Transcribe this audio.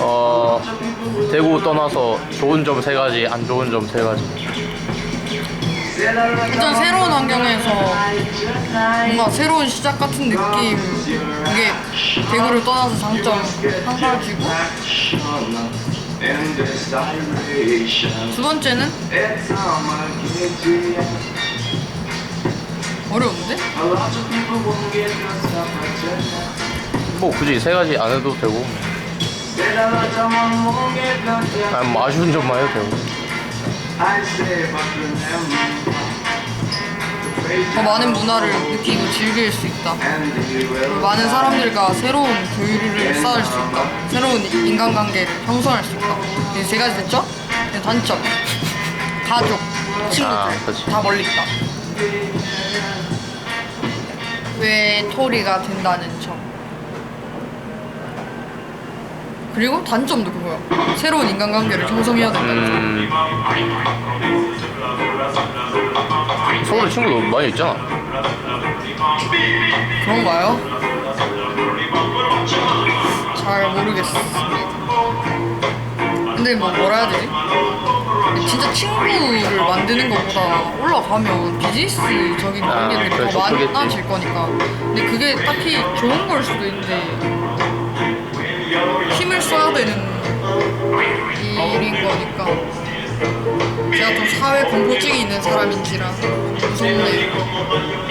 어 대구 떠나서 좋은 점 세 가지, 안 좋은 점 세 가지. 일단 새로운 환경에서 뭔가 새로운 시작 같은 느낌 이게 대구를 떠나서 장점 한 가지고 두 번째는 어려운데? 뭐 굳이 세 가지 안 해도 되고. 아니 뭐 아쉬운 점만 해도 되고. 더 많은 문화를 느끼고 즐길 수 있다. 그리고 많은 사람들과 새로운 교류를 쌓을 수 있다. 새로운 인간관계를 형성할 수 있다. 이제 세 가지 됐죠? 이제 단점. 가족, 친구들 아, 그치. 다 멀리 있다. 외톨이가 된다는 점. 그리고 단점도 그거야. 새로운 인간관계를 형성해야 된다는 점. 음. 서울에 친구 너무 많이 있잖아. 그런가요? 잘 모르겠습니다. 근데 뭐 뭐라 해야 되지? 진짜 친구를 만드는 것보다 올라가면 비즈니스적인 아, 관계들이 그래, 더 그러겠지. 많아질 거니까. 근데 그게 딱히 좋은 걸 수도 있는데 써야 되는 일인 거니까. 제가 좀 사회 공포증이 있는 사람인지라 무섭네요.